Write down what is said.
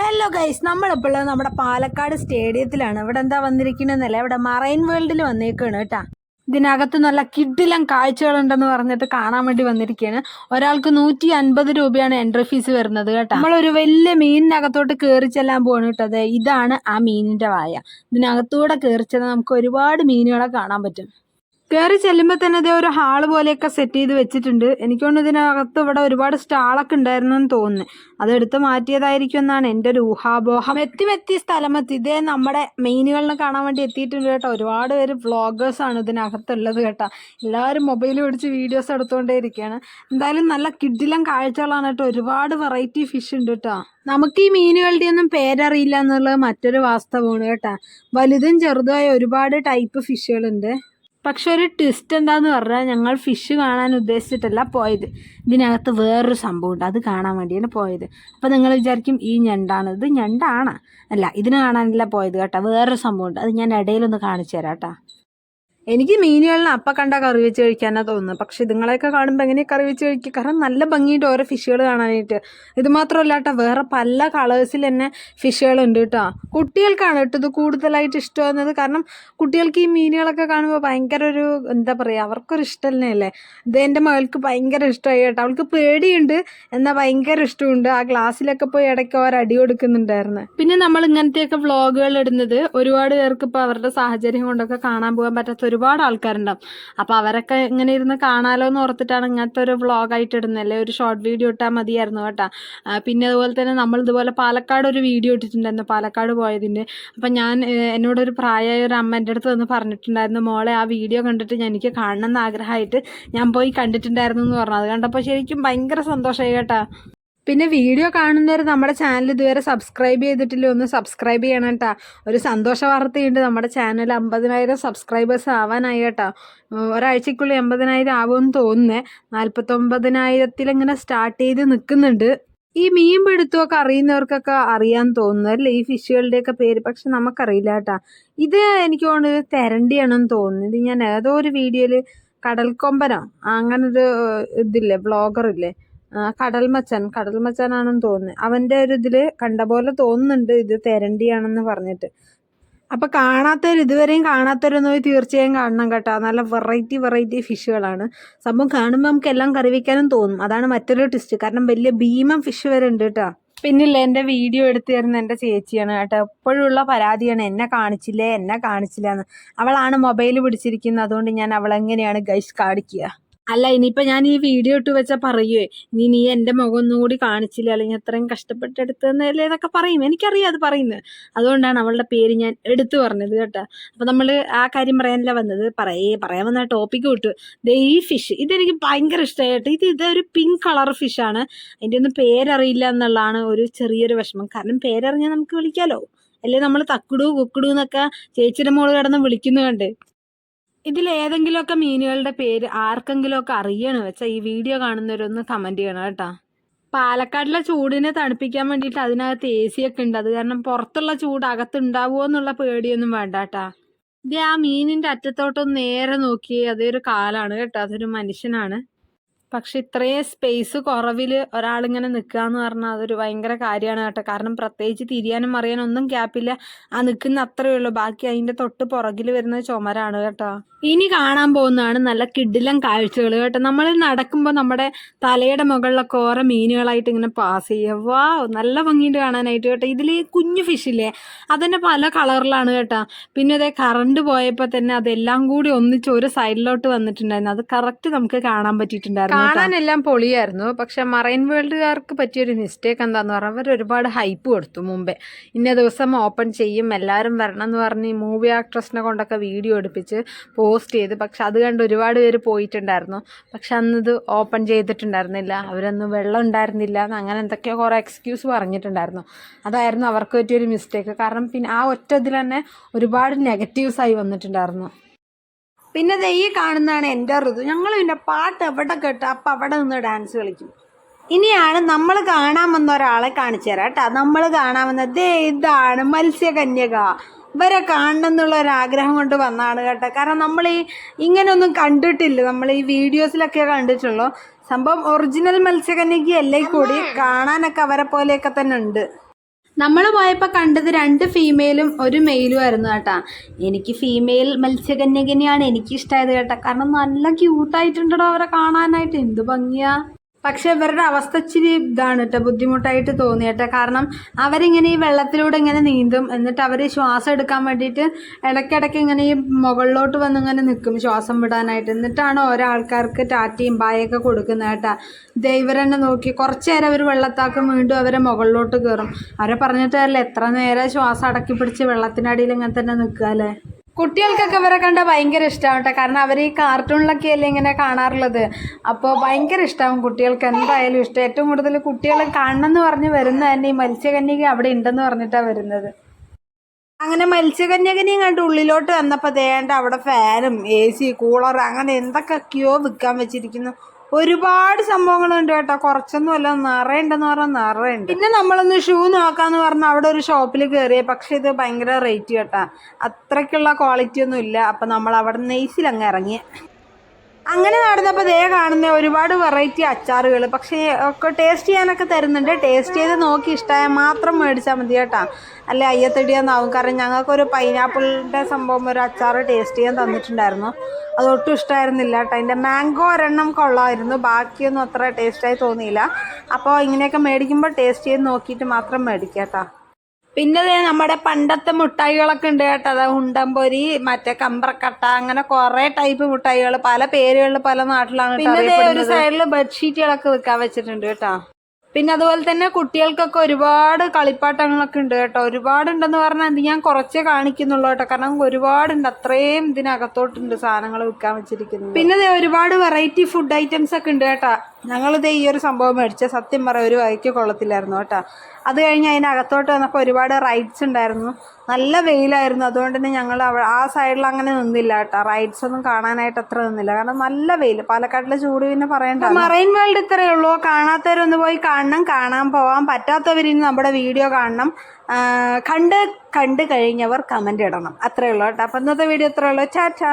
Hello guys നമ്മളിപ്പോൾ നമ്മുടെ പാലക്കാട് സ്റ്റേഡിയത്തിലാണ്. ഇവിടെ എന്താ വന്നിരിക്കണമെന്നല്ല ഇവിടെ മറൈൻ വേൾഡിൽ വന്നേക്കാണ് കേട്ടാ. ഇതിനകത്ത് നല്ല കിഡിലം കാഴ്ചകളുണ്ടെന്ന് പറഞ്ഞിട്ട് കാണാൻ വേണ്ടി വന്നിരിക്കുകയാണ്. ഒരാൾക്ക് നൂറ്റി അൻപത് രൂപയാണ് എൻട്രി ഫീസ് വരുന്നത് കേട്ടോ. നമ്മളൊരു വലിയ മീനിനകത്തോട്ട് കയറി ചെല്ലാൻ പോവാണ് കേട്ടോ. അതെ ഇതാണ് ആ മീനിന്റെ വായ. ഇതിനകത്തൂടെ കയറി ചെന്നാൽ നമുക്ക് ഒരുപാട് മീനുകളെ കാണാൻ പറ്റും. കയറി ചെല്ലുമ്പോൾ തന്നെ ഇതേ ഒരു ഹാൾ പോലെയൊക്കെ സെറ്റ് ചെയ്ത് വെച്ചിട്ടുണ്ട്. എനിക്ക് തോന്നുന്നു ഇതിനകത്ത് ഇവിടെ ഒരുപാട് സ്റ്റാളൊക്കെ ഉണ്ടായിരുന്നെന്ന് തോന്നുന്നു. അതെടുത്ത് മാറ്റിയതായിരിക്കും എന്നാണ് എന്റെ ഒരു ഊഹാപോഹം. എത്തി എത്തി ഇതേ നമ്മുടെ മെയിനുകളിനെ കാണാൻ വേണ്ടി എത്തിയിട്ടുണ്ട് കേട്ടോ. ഒരുപാട് പേര് വ്ളോഗേഴ്സ് ആണ് ഇതിനകത്തുള്ളത് കേട്ടോ. എല്ലാവരും മൊബൈൽ പിടിച്ച് വീഡിയോസ് എടുത്തുകൊണ്ടേ ഇരിക്കുകയാണ്. എന്തായാലും നല്ല കിഡിലം കാഴ്ചകളാണ് കേട്ടോ. ഒരുപാട് വെറൈറ്റി ഫിഷ് ഉണ്ട് കേട്ടോ. നമുക്ക് ഈ മീനുകളുടെ ഒന്നും പേരറിയില്ല എന്നുള്ളത് മറ്റൊരു വാസ്തവമാണ് കേട്ടോ. വലുതും ചെറുതുമായ ഒരുപാട് ടൈപ്പ് ഫിഷുകളുണ്ട് പക്ഷെ ഒരു ട്വിസ്റ്റ് എന്താന്ന് പറഞ്ഞാൽ ഞങ്ങൾ ഫിഷ് കാണാൻ ഉദ്ദേശിച്ചിട്ടല്ല പോയത്. ഇതിനകത്ത് വേറൊരു സംഭവമുണ്ട് അത് കാണാൻ വേണ്ടിയാണ് പോയത്. അപ്പോൾ നിങ്ങൾ വിചാരിക്കും ഈ ഞണ്ടാണ്. ഇത് ഞണ്ടാണ്. അല്ല ഇതിന് കാണാനല്ല പോയത് കേട്ടോ. വേറൊരു സംഭവമുണ്ട് അത് ഞാൻ ഇടയിലൊന്ന് കാണിച്ചു തരാം കേട്ടോ. എനിക്ക് മീനുകളിനെ അപ്പം കണ്ട കറി വെച്ച് കഴിക്കാനാണ് തോന്നുന്നത്. പക്ഷെ ഇതുങ്ങളെയൊക്കെ കാണുമ്പോൾ എങ്ങനെ കറി വെച്ച് കഴിക്കുക? കാരണം നല്ല ഭംഗിയുണ്ട് ഓരോ ഫിഷുകൾ കാണാനായിട്ട്. ഇത് മാത്രമല്ല കേട്ടോ വേറെ പല കളേഴ്സിൽ തന്നെ ഫിഷുകളുണ്ട് കേട്ടോ. കുട്ടികൾക്കാണ് കേട്ടോ ഇത് കൂടുതലായിട്ട് ഇഷ്ടമാകുന്നത് കാരണം കുട്ടികൾക്ക് ഈ മീനുകളൊക്കെ കാണുമ്പോൾ ഭയങ്കര ഒരു എന്താ പറയുക അവർക്കൊരു ഇഷ്ടം തന്നെയല്ലേ ഇത് എന്റെ മകൾക്ക് ഭയങ്കര ഇഷ്ടമായി കേട്ടോ. അവൾക്ക് പേടിയുണ്ട്. എന്നാൽ ഭയങ്കര ഇഷ്ടമുണ്ട്. ആ ഗ്ലാസ്സിലൊക്കെ പോയി ഇടയ്ക്ക് അവർ അടി കൊടുക്കുന്നുണ്ടായിരുന്നു. പിന്നെ നമ്മൾ ഇങ്ങനത്തെയൊക്കെ വ്ളോഗുകൾ ഇടുന്നത് ഒരുപാട് പേർക്ക് ഇപ്പോൾ അവരുടെ സാഹചര്യം കൊണ്ടൊക്കെ കാണാൻ പോകാൻ പറ്റാത്ത ഒരുപാട് ആൾക്കാരുണ്ടാവും. അപ്പോൾ അവരൊക്കെ ഇങ്ങനെ ഇരുന്ന് കാണാലോ എന്ന് ഓർത്തിട്ടാണ് ഇങ്ങനത്തെ ഒരു വ്ളോഗായിട്ട് ഇടുന്നത് അല്ലെ ഒരു ഷോർട്ട് വീഡിയോ ഇട്ടാൽ മതിയായിരുന്നു കേട്ടോ. പിന്നെ അതുപോലെ തന്നെ നമ്മൾ ഇതുപോലെ പാലക്കാട് ഒരു വീഡിയോ ഇട്ടിട്ടുണ്ടായിരുന്നു പാലക്കാട് പോയതിന്റെ അപ്പം ഞാൻ എന്നോട് എന്നോടൊരു പ്രായമായ ഒരു അമ്മ എന്റെ അടുത്ത് വന്ന് പറഞ്ഞിട്ടുണ്ടായിരുന്നു മോളെ ആ വീഡിയോ കണ്ടിട്ട് എനിക്ക് കാണണം എന്ന് ആഗ്രഹമായിട്ട് ഞാൻ പോയി കണ്ടിട്ടുണ്ടായിരുന്നു എന്ന് പറഞ്ഞു. അത് കണ്ടപ്പോൾ ശരിക്കും ഭയങ്കര സന്തോഷമായി കേട്ടോ. പിന്നെ വീഡിയോ കാണുന്നവർ നമ്മുടെ ചാനൽ ഇതുവരെ സബ്സ്ക്രൈബ് ചെയ്തിട്ടില്ല ഒന്ന് സബ്സ്ക്രൈബ് ചെയ്യണം കേട്ടോ ഒരു സന്തോഷ വാർത്തയുണ്ട് നമ്മുടെ ചാനൽ അമ്പതിനായിരം സബ്സ്ക്രൈബേഴ്സ് ആവാനായി കേട്ടോ ഒരാഴ്ചക്കുള്ളിൽ എൺപതിനായിരം ആവുമെന്ന് തോന്നുന്നേ. നാൽപ്പത്തൊമ്പതിനായിരത്തിൽ ഇങ്ങനെ സ്റ്റാർട്ട് ചെയ്ത് നിൽക്കുന്നുണ്ട് ഈ മീൻ പിടുത്തമൊക്കെ അറിയുന്നവർക്കൊക്കെ അറിയാൻ തോന്നുന്നു അല്ലേ? ഈ ഫിഷുകളുടെയൊക്കെ പേര്. പക്ഷെ നമുക്കറിയില്ല കേട്ടാ ഇത് എനിക്ക് തോന്നുന്നത് തെരണ്ടിയാണെന്ന് തോന്നുന്നു. ഇത് ഞാൻ ഏതോ ഒരു വീഡിയോയിൽ കടൽക്കൊമ്പനോ അങ്ങനൊരു ഇതില്ലേ വ്ളോഗർ ഇല്ലേ മച്ചൻ കടൽ മച്ചനാണെന്ന് തോന്നുന്നത് അവന്റെ ഒരു ഇതിൽ കണ്ട പോലെ തോന്നുന്നുണ്ട് ഇത് തെരണ്ടിയാണെന്ന് പറഞ്ഞിട്ട്. അപ്പോൾ കാണാത്തവർ ഇതുവരെയും കാണാത്തവരൊന്നും പോയി തീർച്ചയായും കാണണം കേട്ടോ. നല്ല വെറൈറ്റി വെറൈറ്റി ഫിഷുകളാണ് സംഭവം കാണുമ്പോൾ നമുക്ക് എല്ലാം കറി വയ്ക്കാനും തോന്നും. അതാണ് മറ്റൊരു ട്വിസ്റ്റ് കാരണം വലിയ ഭീമം ഫിഷ് വരെ ഉണ്ട് കേട്ടോ. പിന്നില്ല എന്റെ വീഡിയോ എടുത്തു തരുന്ന എന്റെ ചേച്ചിയാണ് കേട്ടോ. എപ്പോഴുള്ള പരാതിയാണ് എന്നെ കാണിച്ചില്ലേ എന്നെ കാണിച്ചില്ല എന്ന്. അവളാണ് മൊബൈൽ പിടിച്ചിരിക്കുന്നത്. അതുകൊണ്ട് ഞാൻ അവളെങ്ങനെയാണ് ഗൈസ് കാണിക്കുക? അല്ല ഇനിയിപ്പോൾ ഞാൻ ഈ വീഡിയോ ഇട്ട് വെച്ചാൽ പറയുവേ ഇനി നീ എന്റെ മുഖം ഒന്നും കൂടി കാണിച്ചില്ല അല്ലെങ്കിൽ അത്രയും കഷ്ടപ്പെട്ടെടുത്തതല്ലേ എന്നൊക്കെ പറയും. എനിക്കറിയാം അത് പറയുന്നത്. അതുകൊണ്ടാണ് അവളുടെ പേര് ഞാൻ എടുത്തു പറഞ്ഞത് കേട്ടോ. അപ്പോൾ നമ്മൾ ആ കാര്യം പറയാനല്ല വന്നത്? പറയേ പറയാൻ വന്ന ടോപ്പിക്ക് വിട്ടു ദേ ഈ ഫിഷ് ഇതെനിക്ക് ഭയങ്കര ഇഷ്ടമായിട്ട് ഇത് ഇതൊരു പിങ്ക് കളർ ഫിഷാണ് അതിന്റെ ഒന്നും പേരറിയില്ല എന്നുള്ളതാണ് ഒരു ചെറിയൊരു വിഷമം. കാരണം പേരറിഞ്ഞാൽ നമുക്ക് വിളിക്കാലോ? അല്ലേ നമ്മൾ തക്കുടു കുക്കുടു എന്നൊക്കെ ചേച്ചിയുടെ മോൾ കിടന്ന് വിളിക്കുന്നു കണ്ട് ഇതിൽ ഏതെങ്കിലുമൊക്കെ മീനുകളുടെ പേര് ആർക്കെങ്കിലുമൊക്കെ അറിയണം. വെച്ചാൽ ഈ വീഡിയോ കാണുന്നവരൊന്ന് കമന്റ് ചെയ്യണം കേട്ടോ. പാലക്കാടിലെ ചൂടിനെ തണുപ്പിക്കാൻ വേണ്ടിയിട്ട് അതിനകത്ത് എ സി ഒക്കെ ഉണ്ട്. അത് കാരണം പുറത്തുള്ള ചൂട് അകത്ത് ഉണ്ടാവുമോ എന്നുള്ള പേടിയൊന്നും വേണ്ട കേട്ടാ. ഇത് ആ മീനിന്റെ അറ്റത്തോട്ടൊന്ന് നേരെ നോക്കി അതൊരു കാലാണ് കേട്ടോ. അതൊരു മനുഷ്യനാണ്. പക്ഷെ ഇത്രയും സ്പേസ് കുറവിൽ ഒരാളിങ്ങനെ നിൽക്കുക എന്ന് പറഞ്ഞാൽ അതൊരു ഭയങ്കര കാര്യമാണ് കേട്ടോ. കാരണം പ്രത്യേകിച്ച് തിരിയാനും അറിയാനും ഒന്നും ഗ്യാപ്പില്ല ആ നിൽക്കുന്ന അത്രയേ ഉള്ളൂ. ബാക്കി അതിന്റെ തൊട്ട് പുറകിൽ വരുന്ന ചുമരാണ് കേട്ടോ. ഇനി കാണാൻ പോകുന്നതാണ് നല്ല കിഡിലം കാഴ്ചകൾ കേട്ടോ. നമ്മൾ നടക്കുമ്പോൾ നമ്മുടെ തലയുടെ മുകളിലൊക്കെ ഓരോ മീനുകളായിട്ട് ഇങ്ങനെ പാസ് ചെയ്യുക. വാ നല്ല ഭംഗിയുണ്ട് കാണാനായിട്ട് കേട്ടോ. ഇതിൽ കുഞ്ഞു ഫിഷില്ലേ അതന്നെ പല കളറിലാണ് കേട്ടോ. പിന്നെ അതേ കറണ്ട് പോയപ്പോൾ തന്നെ അതെല്ലാം കൂടി ഒന്നിച്ച് ഒരു സൈഡിലോട്ട് വന്നിട്ടുണ്ടായിരുന്നു. അത് കറക്റ്റ് നമുക്ക് കാണാൻ പറ്റിയിട്ടുണ്ടായിരുന്നു. കാണാനെല്ലാം പൊളിയായിരുന്നു. പക്ഷെ മറൈൻ വേൾഡുകാർക്ക് പറ്റിയൊരു മിസ്റ്റേക്ക് എന്താന്ന് പറഞ്ഞാൽ അവർ ഒരുപാട് ഹൈപ്പ് കൊടുത്തു മുമ്പേ. ഇന്ന ദിവസം ഓപ്പൺ ചെയ്യും എല്ലാവരും വരണം എന്ന് പറഞ്ഞ് മൂവി ആക്ട്രസിനെ കൊണ്ടൊക്കെ വീഡിയോ എടുപ്പിച്ച് പോസ്റ്റ് ചെയ്ത്. പക്ഷെ അത് കണ്ട് ഒരുപാട് പേര് പോയിട്ടുണ്ടായിരുന്നു. പക്ഷെ അന്നത് ഓപ്പൺ ചെയ്തിട്ടുണ്ടായിരുന്നില്ല. അവരൊന്നും വെള്ളം ഉണ്ടായിരുന്നില്ല എന്ന് അങ്ങനെ എന്തൊക്കെയോ കുറേ എക്സ്ക്യൂസ് പറഞ്ഞിട്ടുണ്ടായിരുന്നു. അതായിരുന്നു അവർക്ക് പറ്റിയൊരു മിസ്റ്റേക്ക് കാരണം പിന്നെ ആ ഒറ്റ ഇതിൽ തന്നെ ഒരുപാട് നെഗറ്റീവ്സ് ആയി വന്നിട്ടുണ്ടായിരുന്നു. പിന്നെ ദേ ഈ കാണുന്നതാണ് എന്റെ ഋതു. ഞങ്ങൾ പിന്നെ പാട്ട് എവിടെ കേട്ട്? അപ്പം അവിടെ നിന്ന് ഡാൻസ് കളിക്കും. ഇനിയാണ് നമ്മൾ കാണാൻ വന്ന ഒരാളെ കാണിച്ചു തരാം കേട്ടോ. നമ്മൾ കാണാൻ വന്ന ദേ ഇതാണ് മത്സ്യകന്യക. ഇവരെ കാണണം എന്നുള്ള ഒരു ആഗ്രഹം കൊണ്ട് വന്നതാണ് കേട്ടോ. കാരണം നമ്മൾ ഈ ഇങ്ങനെയൊന്നും കണ്ടിട്ടില്ല. നമ്മൾ ഈ വീഡിയോസിലൊക്കെ കണ്ടിട്ടുള്ളൂ. സംഭവം ഒറിജിനൽ മത്സ്യകന്യക അല്ലേ കൂടി? കാണാനൊക്കെ അവരെ പോലെയൊക്കെ തന്നെ ഉണ്ട്. നമ്മൾ പോയപ്പോൾ കണ്ടത് രണ്ട് ഫീമെയിലും ഒരു മെയിലും ആയിരുന്നു കേട്ടാ. എനിക്ക് ഫീമെയിൽ മത്സ്യകന്യകനെയാണ് എനിക്ക് ഇഷ്ടമായത് കേട്ടാ. കാരണം നല്ല ക്യൂട്ടായിട്ടുണ്ടോ അവരെ കാണാനായിട്ട്. എന്ത് ഭംഗിയാ. പക്ഷെ ഇവരുടെ അവസ്ഥ ഇച്ചിരി ഇതാണ് കേട്ടോ ബുദ്ധിമുട്ടായിട്ട് തോന്നി കേട്ടോ കാരണം അവരിങ്ങനെ ഈ വെള്ളത്തിലൂടെ ഇങ്ങനെ നീന്തും എന്നിട്ട് അവർ ശ്വാസം എടുക്കാൻ വേണ്ടിയിട്ട് ഇടയ്ക്കിടയ്ക്ക് ഇങ്ങനെ ഈ മുകളിലോട്ട് വന്ന് ഇങ്ങനെ നിൽക്കും ശ്വാസം വിടാനായിട്ട്. എന്നിട്ടാണ് ഓരോ ആൾക്കാർക്ക് ടാറ്റയും ബായൊക്കെ കൊടുക്കുന്നത് കേട്ടോ. ദൈവരെന്നെ നോക്കി കുറച്ച് നേരം അവർ വെള്ളത്താക്കും വീണ്ടും അവരെ മുകളിലോട്ട് കയറും അവരെ പറഞ്ഞിട്ടല്ലേ എത്ര നേരം ശ്വാസം അടക്കി പിടിച്ച് വെള്ളത്തിനടിയിൽ ഇങ്ങനെ തന്നെ നിൽക്കുക അല്ലേ? കുട്ടികൾക്കൊക്കെ ഇവരെ കണ്ട ഭയങ്കര ഇഷ്ടമാണ് കേട്ടോ കാരണം അവർ ഈ കാർട്ടൂണിലൊക്കെ അല്ലേ ഇങ്ങനെ കാണാറുള്ളത്. അപ്പോൾ ഭയങ്കര ഇഷ്ടമാവും കുട്ടികൾക്ക്. എന്തായാലും ഇഷ്ടം. ഏറ്റവും കൂടുതൽ കുട്ടികൾ കാണണമെന്ന് പറഞ്ഞ് വരുന്ന തന്നെ ഈ മത്സ്യകന്യക അവിടെ ഉണ്ടെന്ന് പറഞ്ഞിട്ടാണ് വരുന്നത്. അങ്ങനെ മത്സ്യകന്യകനെയും കണ്ട് ഉള്ളിലോട്ട് വന്നപ്പോൾ ദേണ്ട അവിടെ ഫാനും എ സി കൂളർ അങ്ങനെ എന്തൊക്കെയോ വിൽക്കാൻ വെച്ചിരിക്കുന്നു. ഒരുപാട് സംഭവങ്ങളുണ്ട് കേട്ടോ. കുറച്ചൊന്നും അല്ല നിറയുണ്ടെന്ന് പറഞ്ഞാൽ നിറയുണ്ട്. പിന്നെ നമ്മളൊന്ന് ഷൂ നോക്കാന്ന് പറഞ്ഞാൽ അവിടെ ഒരു ഷോപ്പിൽ കയറിയ പക്ഷെ ഇത് ഭയങ്കര റേറ്റ് കേട്ടാ. അത്രയ്ക്കുള്ള ക്വാളിറ്റി ഒന്നും ഇല്ല. അപ്പം നമ്മൾ അവിടെ നെയ്സിൽ അങ്ങ് ഇറങ്ങി. അങ്ങനെ നടന്നപ്പോൾ ദേ കാണുന്ന ഒരുപാട് വെറൈറ്റി അച്ചാറുകൾ പക്ഷേ ഒക്കെ ടേസ്റ്റ് ചെയ്യാനൊക്കെ തരുന്നുണ്ട്. ടേസ്റ്റ് ചെയ്ത് നോക്കി ഇഷ്ടമായാൽ മാത്രം മേടിച്ചാൽ മതി കേട്ടോ. അല്ലെ അയ്യത്തടിയാന്നാവും കാരണം ഞങ്ങൾക്കൊരു പൈനാപ്പിളിന്റെ സംഭവം ഒരു അച്ചാർ ടേസ്റ്റ് ചെയ്യാൻ തന്നിട്ടുണ്ടായിരുന്നു. അതൊട്ടും ഇഷ്ടമായിരുന്നില്ല കേട്ടോ. അതിന്റെ മാംഗോ ഒരെണ്ണം കൊള്ളാമായിരുന്നു ബാക്കിയൊന്നും അത്ര ടേസ്റ്റായി തോന്നിയില്ല. അപ്പോൾ ഇങ്ങനെയൊക്കെ മേടിക്കുമ്പോൾ ടേസ്റ്റ് ചെയ്ത് നോക്കിയിട്ട് മാത്രം മേടിക്കാം കേട്ടോ. പിന്നെ നമ്മുടെ പണ്ടത്തെ മുട്ടായികളൊക്കെ ഉണ്ട് കേട്ടോ. അതാ ഉണ്ടംപൊരി മറ്റേ കമ്പ്രക്കട്ട അങ്ങനെ കുറെ ടൈപ്പ് മുട്ടായികൾ പല പേരുകളിൽ പല നാട്ടിലാണ് പിന്നെ ഒരു സൈഡിൽ ബെഡ്ഷീറ്റുകളൊക്കെ വെക്കാൻ വെച്ചിട്ടുണ്ട് കേട്ടോ. പിന്നെ അതുപോലെ തന്നെ കുട്ടികൾക്കൊക്കെ ഒരുപാട് കളിപ്പാട്ടങ്ങളൊക്കെ ഉണ്ട് കേട്ടോ. ഒരുപാട് ഉണ്ടെന്ന് പറഞ്ഞാൽ ഇത് ഞാൻ കുറച്ചേ കാണിക്കുന്നുള്ളൂ കേട്ടോ. കാരണം ഒരുപാടുണ്ട്. അത്രയും ഇതിനകത്തോട്ടുണ്ട് സാധനങ്ങൾ വിൽക്കാൻ വെച്ചിരിക്കുന്നത്. പിന്നെ ഒരുപാട് വെറൈറ്റി ഫുഡ് ഐറ്റംസ് ഒക്കെ ഉണ്ട് കേട്ടോ. ഞങ്ങളിത് ഈ ഒരു സംഭവം മേടിച്ച സത്യം പറയാം ഒരു വഴിക്ക് കൊള്ളത്തില്ലായിരുന്നു കേട്ടോ. അത് കഴിഞ്ഞ് അതിനകത്തോട്ട് വന്നപ്പോൾ ഒരുപാട് റൈഡ്സ് ഉണ്ടായിരുന്നു. നല്ല വെയിലായിരുന്നു. അതുകൊണ്ട് തന്നെ ഞങ്ങൾ ആ സൈഡിൽ അങ്ങനെ നിന്നില്ല കേട്ടോ. റൈഡ്സ് ഒന്നും കാണാനായിട്ട് അത്ര നിന്നില്ല. കാരണം നല്ല വെയിൽ പാലക്കാട്ടിലെ ചൂട് പിന്നെ പറയണ്ട. മറൈൻ വേൾഡ് ഇത്രയേ ഉള്ളൂ. കാണാത്തവരൊന്ന് പോയി കാണണം. കാണാൻ പോവാൻ പറ്റാത്തവരിനി നമ്മുടെ വീഡിയോ കാണണം. കണ്ട് കണ്ട് കഴിഞ്ഞവർ കമന്റ് ഇടണം. അത്രയേ ഉള്ളൂ കേട്ടോ. അപ്പം ഇന്നത്തെ വീഡിയോ ഇത്രയേ ഉള്ളൂ. ചാ ചാ